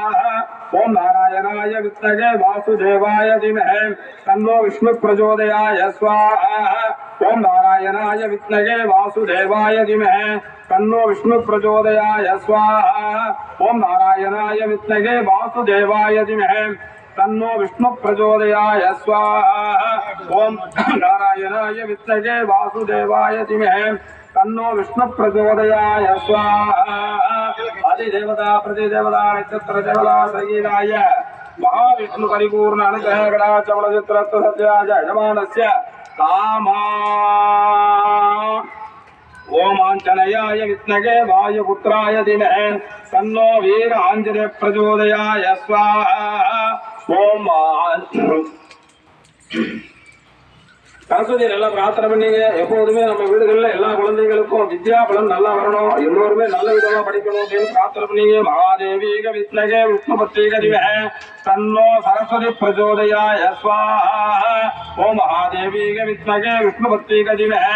ओम नारायणाय विद्महे वासुदेवाय धीमहि। तन्नो विष्णु प्रचोदयाय स्वाहा। ओम नारायणाय विद्महे वासुदेवाय धीमहि। तन्नो विष्णु प्रचोदयाय स्वाहा। ओम नारायणाय विद्महे वासुदेवाय धीमहि। तन्नो विष्णु प्रचोदयाय स्वाहा। ओम नारायणाय विद्महे वासुदेवाय धीमहि। ತನ್ನೋ ವಿಷ್ಣು ಪ್ರಚೋದಯ ಸ್ವಾಹ. ಅಧಿದೇವತಾ ಪ್ರತಿದೇವತಾ ನಕ್ಷತ್ರ ದೇವತಾ ಸಂಗೀತಾಯ ಮಹಾವಿಷ್ಣು ಪರಿಪೂರ್ಣ ಅನುಗ್ರಹ ಚಿತ್ರತ್ವ ಸತ್ಯಾಜ ಯಜಮಾನಸ್ಯ. ಕಾಮ. ಓಮಾಂಚನಯಾಯ ವಿಷ್ಣಗೆ ವಾಯುಪುತ್ರಾಯ ದಿನೇ. ತನ್ನೋ ವೀರ ಆಂಜನೇಯ ಪ್ರಚೋದಯ ಸ್ವಾಹ. ಓಂ சரஸ்வதியை நல்லா பிரார்த்தனை பண்ணீங்க. எப்போதுமே நம்ம வீடுகளில் எல்லா குழந்தைகளுக்கும் வித்யா பலன் நல்லா வரணும். எல்லோருமே நல்ல விதமா படிக்கணும் அப்படின்னு பிரார்த்தனை பண்ணீங்க. மகாதேவீக வித்மகே விஷ்ணுபத்திக திவஹ தன்னோ சரஸ்வதி பிரச்சோதயாய ஸ்வாஹா. ஓ மகாதேவீக வித்மகே விஷ்ணுபத்திக திவஹ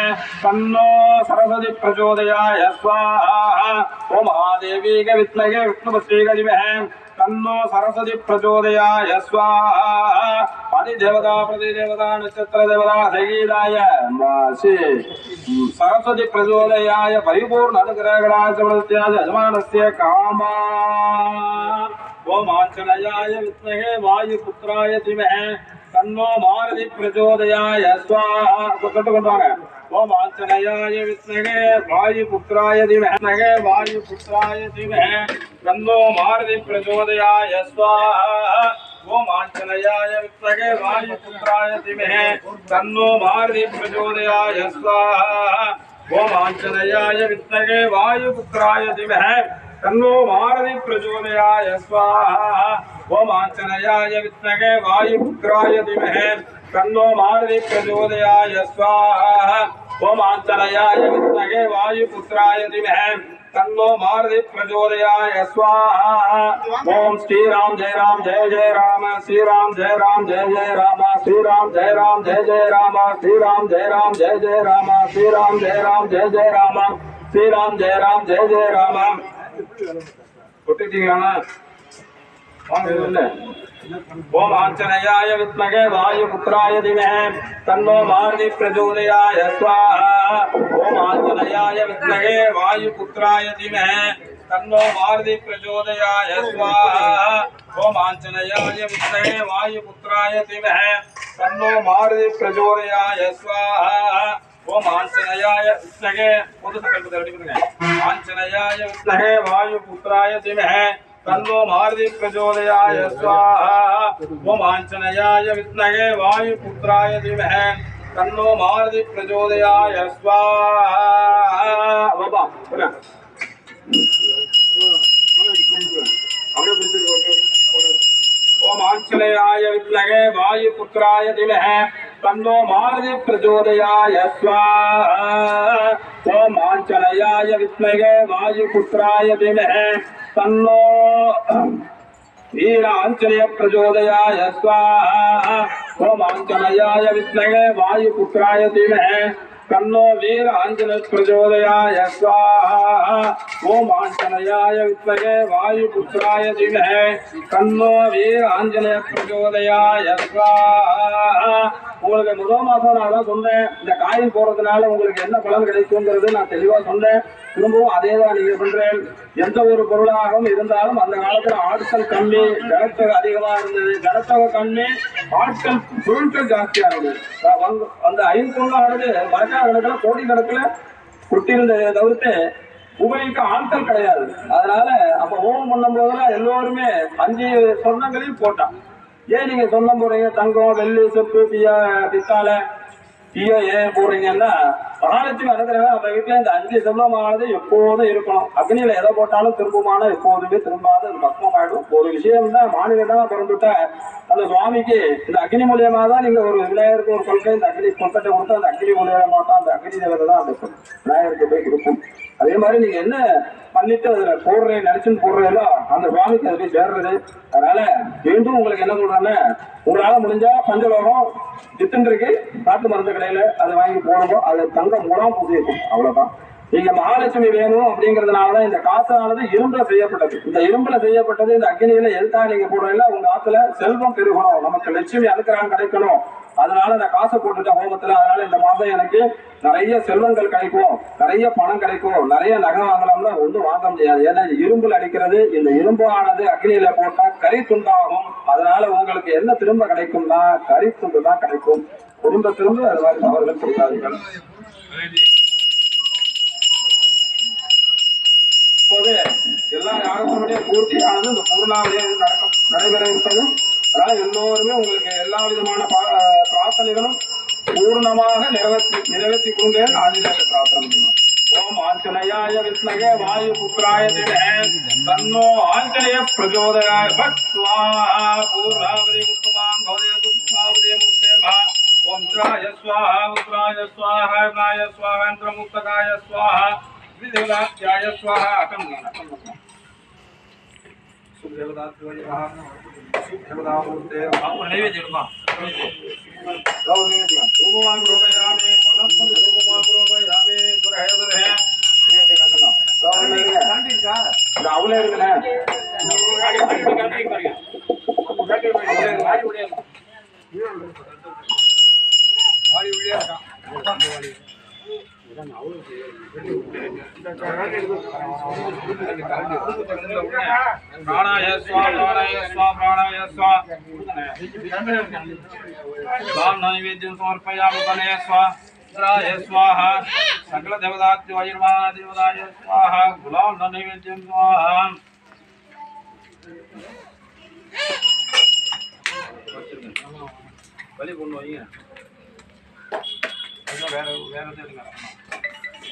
தன்னோ சரஸ்வதி பிரச்சோதயாய ஸ்வாஹா. ஓ மகாதேவீக வித்மகே விஷ்ணுபத்திக திவஹ తన్నో సరస్వతి ప్రచోదయాయ స్వాహ. పదిదేవతా ప్రతిదేవతా నక్షత్ర దేవతా సంగీతాయ సరస్వతి ప్రచోదయాయ పరిపూర్ణ అనుగ్రహగణాచమస్యాయ యజమానస్య కామా. ఓమాంచనయాయ విద్మహే వాయుపుత్రాయ ధీమహే. తన్నో మారది ప్రచోదయాయ స్వాహ. కొట్టుకుంటాను. ओमाञ्चनयाय विद्महे, वायुपुत्राय धीमहि। वायुपुत्राय धीमहि। तन्नो मारुति प्रचोदयाय, स्वाहा। ओमाञ्चनयाय विद्महे, वायुपुत्राय धीमहि। तन्नो मारुति प्रचोदयाय, स्वाहा। ओमाञ्चनयाय विद्महे, वायुपुत्राय धीमहि। तन्नो मारुति प्रचोदयाय, स्वाहा। ओमाञ्चनयाय विद्महे, वायुपुत्राय धीमहि। तन्नो मारुति प्रचोदयाय, स्वाहा। ओमाञ्चनयाय विद्महे वायुपुत्राय धीमहि तन्नो मारुति प्रचोदयाय स्वाहा ओम श्री राम जय राम जय जय राम श्री राम जय राम जय जय राम श्री राम जय राम जय जय राम श्री राम जय राम जय जय राम श्री राम जय राम जय जय राम श्री राम जय राम जय जय राम கொட்டிட்டீங்களா வாங்க இல்ல ஓம் ஆஞ்சநேயாய வித்மகே வாயுபுத்திராய திமகே தன்னோ மாருதி பிரச்சோதயாய ஸ்வாஹா ஓம் ஆஞ்சநேயாய வித்மகே வாயுபுத்திராய திமகே தன்னோ மாருதி பிரஜோதயாய ஸ்வாஹா ஓம் ஆஞ்சநேயாய வித்மகே வாயுபுத்திராய திமகே தன்னோ மாருதி பிரஜோதயாய ஸ்வாஹா ஓம் ஆஞ்சநேயாய வித்மகே பொது சங்கல்பத்தை ரெடி பண்ணுங்க ஆஞ்சநேயாய வித்மகே வாயுபுத்திராய திமஹே तन्नो मारुति प्रचोदयाय स्वाहा ओम आंजनेयाय विद्महे वायुपुत्राय धीमहि तन्नो मारुति प्रचोदयाय स्वाहा बाबा बोला ओम आंजनेयाय विद्महे वायुपुत्राय धीमहि तन्नो मारुति प्रचोदयाय स्वाहा ओम आंजनेयाय विद्महे वायुपुत्राय धीमहि तन्नो वीराञ्जनेय प्रचोदयाय स्वाहा ओमाञ्जनयाय विद्महे वायुपुत्राय धीमहे तन्नो वीराञ्जन प्रचोदयाय स्वाहा ओमाञ्जनयाय विद्महे वायुपुत्राय धीमहे तन्नो वीराञ्जन प्रचोदयाय स्वाहा உங்களுக்கு முதல் மாதம் நான் தான் சொன்னேன். இந்த காயின் போடுறதுனால உங்களுக்கு என்ன பலன் கிடைக்குங்கிறது நான் தெளிவாக சொன்னேன். திரும்பவும் அதே தான் நீங்க பண்ணுறேன் எந்த ஒரு பொருளாகவும் இருந்தாலும் அந்த காலத்தில் ஆட்கள் கம்மி ஜனத்தொகை அதிகமாக இருந்தது. ஜனத்தொகை கம்மி ஆட்கள் பொருட்கள் ஜாஸ்தியாக இருந்தது. அந்த ஐந்து அந்த ஐம்பொருளானது கணக்கில் கோடி கணக்கில் கொட்டியிருந்ததை தவிர்த்து உபயோகிக்க ஆட்கள் கிடையாது. அதனால அப்ப ஹோமம் பண்ணும் போதெல்லாம் எல்லோருமே அஞ்சு சொர்ணங்களையும் போட்டான். ஏன் நீங்க சொந்தம் போறீங்க தங்கம் வெள்ளி செப்பு பியா பித்தாளை. ஐயோ ஏன் போடுறீங்கன்னா மகாலட்சுமி அனுகிரகம் நம்ம வீட்டுல இந்த அஞ்சு செல்வமானது எப்போதும் இருக்கணும். அக்னியில எதை போட்டாலும் திரும்புமான எப்போதுமே திரும்பாது அது பக்மம் ஆயிடும். ஒரு விஷயம் தான் மாநிலமா பிறந்துட்ட அந்த சுவாமிக்கு இந்த அக்னி மூலியமா தான் நீங்க ஒரு விநாயகருக்கு ஒரு கொள்கை இந்த அக்னி கொள்கட்டை கொடுத்து அந்த அக்னி மூலியமா தான் அந்த அக்னி தேவதை தான் அந்த விநாயகருக்கு போய் கொடுக்கும். அதே மாதிரி நீங்க என்ன பண்ணிட்டு அதுல போடுறேன் நினைச்சுன்னு போடுறீங்களோ அந்த சுவாமிக்கு அது போய் சேர்றது. அதனால மீண்டும் உங்களுக்கு என்ன சொல்றேன்னா உங்களால முடிஞ்சா பஞ்சலோகம் வித்துன்னு இருக்கு. நாட்டு மருந்து கடையில அதை வாங்கி போடணும். அது தங்க மூலம் பூசி இருக்கும். அவ்வளவுதான். இங்க மகாலட்சுமி வேணும் அப்படிங்கறதுனாலதான் இந்த காசானது இரும்புல செய்யப்பட்டது. இந்த இரும்புல செய்யப்பட்டது இந்த அக்னியில எழுத்தா நீங்க போடுறீங்களா உங்க ஆத்துல செல்வம் பெருகணும். நமக்கு லட்சுமி அனுக்கிரகம் கிடைக்கணும். அதனால நான் காசை போட்டுட்டேன் ஹோமத்துல. அதனால இந்த மாசம் எனக்கு நிறைய செல்வங்கள் கிடைக்கும். நிறைய பணம் கிடைக்கும். நிறைய நகை வாங்கலாம்னா ஒன்றும் வாங்க முடியாது. ஏன்னா இரும்புல அடிக்கிறது. இந்த இரும்பு ஆனது அக்னியில போட்டா கறி துண்டாகும். அதனால உங்களுக்கு என்ன திரும்ப கிடைக்கும்னா கறி துண்டு தான் கிடைக்கும். திரும்ப திரும்ப அது மாதிரி அவர்கள் செய்யாதீர்கள். போது எல்லா யாகத்தினுடைய பூர்த்தியானது இந்த பூர்ணாவதியாக நடக்கும் நடைபெற அதனால எல்லோருமே உங்களுக்கு எல்லா விதமான பிரார்த்தனைகளும் பூர்ணமாக நிறைவேற்றி நிறைவேற்றி கொண்டே ஆதிநாத பிரார்த்தனை பண்ணுவோம். ஓம் ஆஞ்சநேயாய விஷ்ணகே வாயு புத்திராய தன்னோ ஆஞ்சநேய பிரச்சோதயாய பக்வா பூர்ணாவதி உத்தமாம். பவதே புஷ்மாவதே முக்தேர்மா ஓம் ஸ்வாஹ ஸ்வாஹா உத்ராய ஸ்வாஹ நாய ஸ்வாஹா இந்திரமுக்தகாய ஸ்வாஹா. ஸ்ரீதேவதாத்யாய ஸ்வாஹா அகம் அகம் சுதேவதாத்யாய சுதேவதாமூர்த்தே நைவேத்தியம் ரூபமான் ரூபயாமே வனஸ்பதி ரூபமான் ரூபயாமே துரஹேதுரஹே நைவேத்தியம் கட்டலாம் இந்த அவுல இருக்குண்ணே பிராணாய ஸ்வா பிராணாய ஸ்வா பிராணாய ஸ்வா स्वाम नैवेद्यं समर्पयामि गणे स्वा इंद्राय स्वाहा सकल देवतात्य वैर्मा देवताय स्वाहा गुलाम नैवेद्यं स्वाहा பலி கொண்டு வைங்க அதான் வேற வேற எதுவும்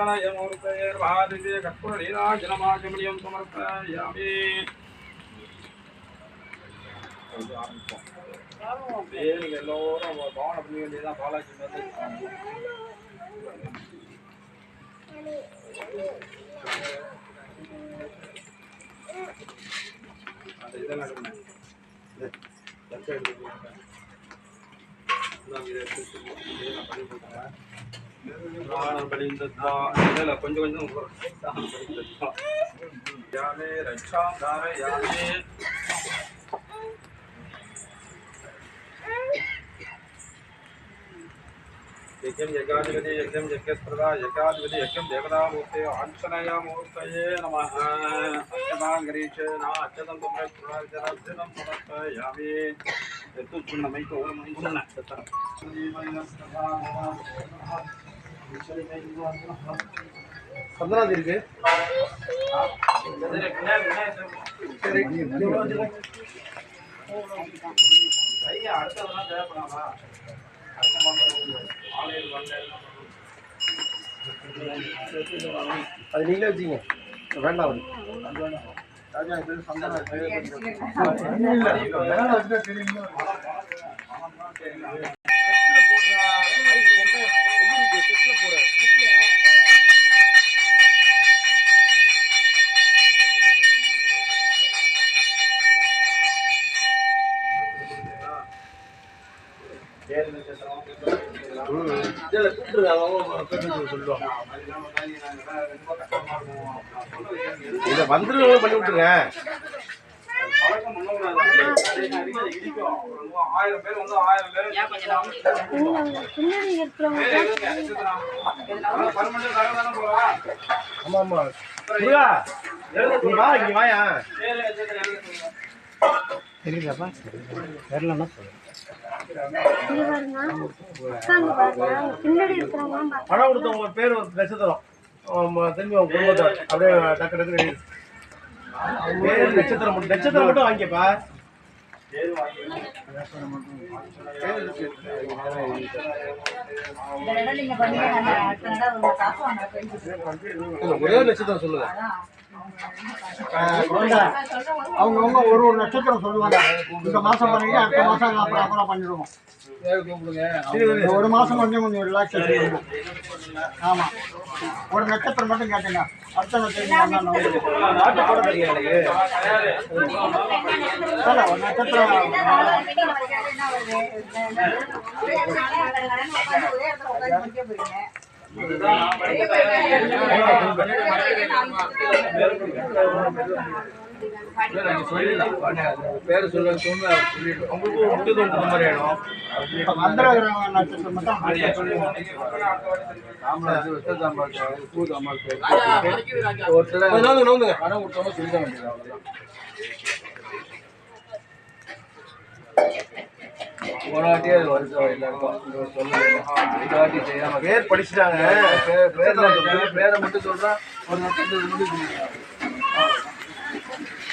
ஆஞ்சநேய மூர்த்தயே சமர்ப்பயாமி எல்லோரும் வேண்டியதான் பாலாஜி அந்த இதெல்லாம் பண்ணி பிராணம் பலிந்ததா. இல்ல, கொஞ்சம் கொஞ்சம் பிராணம் பலிந்ததா. யாமே ரட்சாம் தாரயாமே. यज्ञं यज्ञाधिपति यज्ञं यज्ञस्प्रदा यज्ञाधिपति यज्ञं देवतामूर्ते आञ्जनेयमूर्तये नमः अच्युताङ्गरीशेन अच्युतं पुनर्जनर्जनं समर्पयामि यत्तु पुण्यमैको पुण्य பத்மநாத் இருக்கு. அடுத்ததெல்லாம் தேவைப்படாமா அடுத்த மாதம் அது நீங்களே வச்சுங்க வேண்டாம் அது. ராஜா இது வந்துருங்க பண்ணி விட்டுருங்க. ஆயிரம் பேர் வந்து ஆயிரம் பேர். ஆமா ஆமா. நீ வா இங்க வாயா. தெரியுதாப்பா சொல்லு. பணம் கொடுத்தவங்க பேர் ஒரு நட்சத்திரம். ஆமா, திரும்பி அவங்க அப்படியே டக்கு டக்கு. பேர் நட்சத்திரம் மட்டும் நட்சத்திரம் மட்டும் வாங்கிக்கப்பா. ஒரே ஒரு நட்சத்திரம் சொல்லுங்க அவங்கவுங்க ஒரு ஒரு நட்சத்திரம் சொல்லுவாங்க. இந்த மாசம் பண்ணீங்க அடுத்த மாசம் அப்புறம் அப்புறம் பண்ணிடுவோம். ஒரு மாசம் கொஞ்சம் கொஞ்சம் ரிலாக்ஸேஷன் ஆமா. ஒரு நட்சத்திரம் மட்டும் கேட்டுங்க. அடுத்த நட்சத்திரம் நட்சத்திரம். பேர் சொல்ல சொன்ன சொல்லிடுவோம் உங்களுக்கு ஒரு முக்கியத்துவம் கொடுத்த மாதிரி ஆயிடும் இப்ப மந்திர கிரக நட்சத்திரம் மட்டும் கொஞ்சம் நவுந்துங்க, நவுந்துங்க. பேர் படிச்சுட்டாங்க. பேர் பேரை மட்டும் சொல்றேன் ஒரு நட்சத்திரம் மட்டும்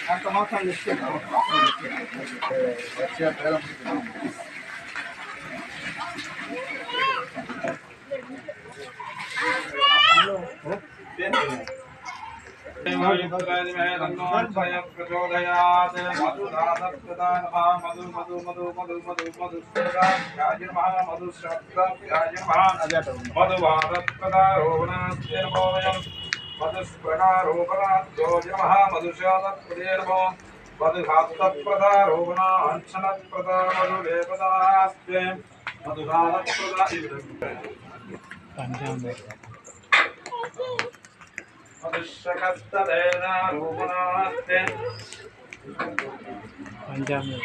அடுத்த லிஸ்ட் मधुस्प्रणारोपणाद्योजमः मधुशालप्रदेर्भो मधुघातप्रदारोपणा अञ्चनप्रदा मधुलेपदास्ते தெரிஞ்சவங்க